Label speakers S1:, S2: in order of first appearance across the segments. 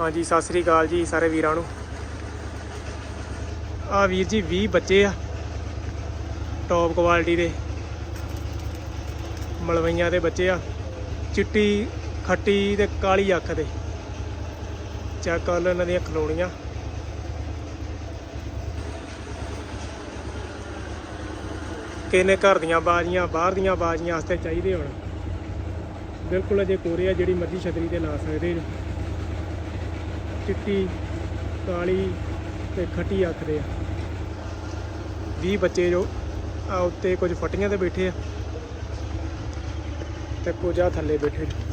S1: ਹਾਂਜੀ, ਸਤਿ ਸ੍ਰੀ ਅਕਾਲ ਜੀ ਸਾਰੇ ਵੀਰਾਂ ਨੂੰ। ਆ ਵੀਰ ਜੀ 20 ਬੱਚੇ ਆ ਟੌਪ ਕੁਆਲਿਟੀ ਦੇ, ਮਲਵਈਆਂ ਦੇ ਬੱਚੇ ਆ, ਚਿੱਟੀ, ਖੱਟੀ ਤੇ ਕਾਲੀ ਅੱਖ ਦੇ। ਚੈੱਕ ਕਰ ਲਓ ਇਹਨਾਂ ਦੀਆਂ ਖਲੋਣੀਆਂ ਕਿੰਨੇ ਘਰ ਦੀਆਂ ਬਾਜੀਆਂ, ਬਾਹਰ ਦੀਆਂ ਬਾਜੀਆਂ ਵਾਸਤੇ ਚਾਹੀਦੇ ਹੋਣ। ਬਿਲਕੁਲ ਅਜੇ ਕੋਰੇ ਆ, ਜਿਹੜੀ ਮਰਜ਼ੀ ਛਤਰੀ ਤੇ ਲਾ ਸਕਦੇ ਜੋ ਚਿੱਟੀ, ਕਾਲੀ ਤੇ ਖੱਟੀ ਅੱਖ ਦੇ ਆ। 20 ਬੱਚੇ ਜੋ ਆ ਉੱਤੇ ਕੁਝ ਫਟੀਆਂ ਤੇ ਬੈਠੇ ਆ ਤੇ ਕੁਝ ਆ ਥੱਲੇ ਬੈਠੇ ਨੇ।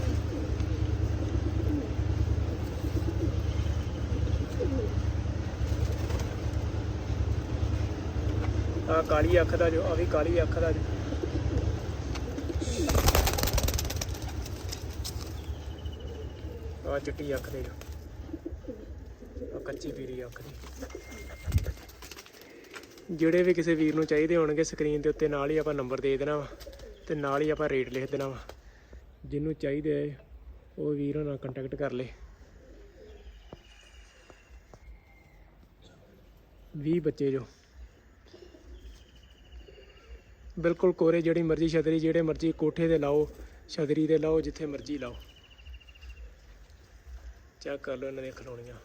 S1: ਆ ਕਾਲੀ ਅੱਖ ਦਾ ਜੋ ਆ ਵੀ ਕਾਲੀ ਅੱਖ ਦਾ ਜੋ। ਆ ਚਿੱਟੀ ਅੱਖ ਦੇ ਜੋ। ਕੱਚੀ ਪੀਰੀ ਅੱਖ ਦੀ ਜਿਹੜੇ ਵੀ ਕਿਸੇ ਵੀਰ ਨੂੰ ਚਾਹੀਦੇ ਹੋਣਗੇ ਸਕਰੀਨ ਦੇ ਉੱਤੇ ਨਾਲ ਹੀ ਆਪਾਂ ਨੰਬਰ ਦੇ ਦੇਣਾ ਵਾ ਤੇ ਨਾਲ ਹੀ ਆਪਾਂ ਰੇਟ ਲਿਖ ਦੇਣਾ ਵਾ। ਜਿਹਨੂੰ ਚਾਹੀਦੇ ਹੈ ਉਹ ਵੀਰ ਨਾਲ ਕੰਟੈਕਟ ਕਰ ਲੇ। 20 ਬੱਚੇ ਜੋ। ਬਿਲਕੁਲ ਕੋਰੇ ਜਿਹੜੀ ਮਰਜ਼ੀ ਛਤਰੀ, ਜਿਹੜੇ ਮਰਜ਼ੀ ਕੋਠੇ ਤੇ ਲਾਓ, ਛਤਰੀ ਤੇ ਲਾਓ, ਜਿੱਥੇ ਮਰਜ਼ੀ ਲਾਓ। ਚੈੱਕ ਕਰ ਲਓ ਇਹਨਾਂ ਦੀਆਂ ਖਲੋਣੀਆਂ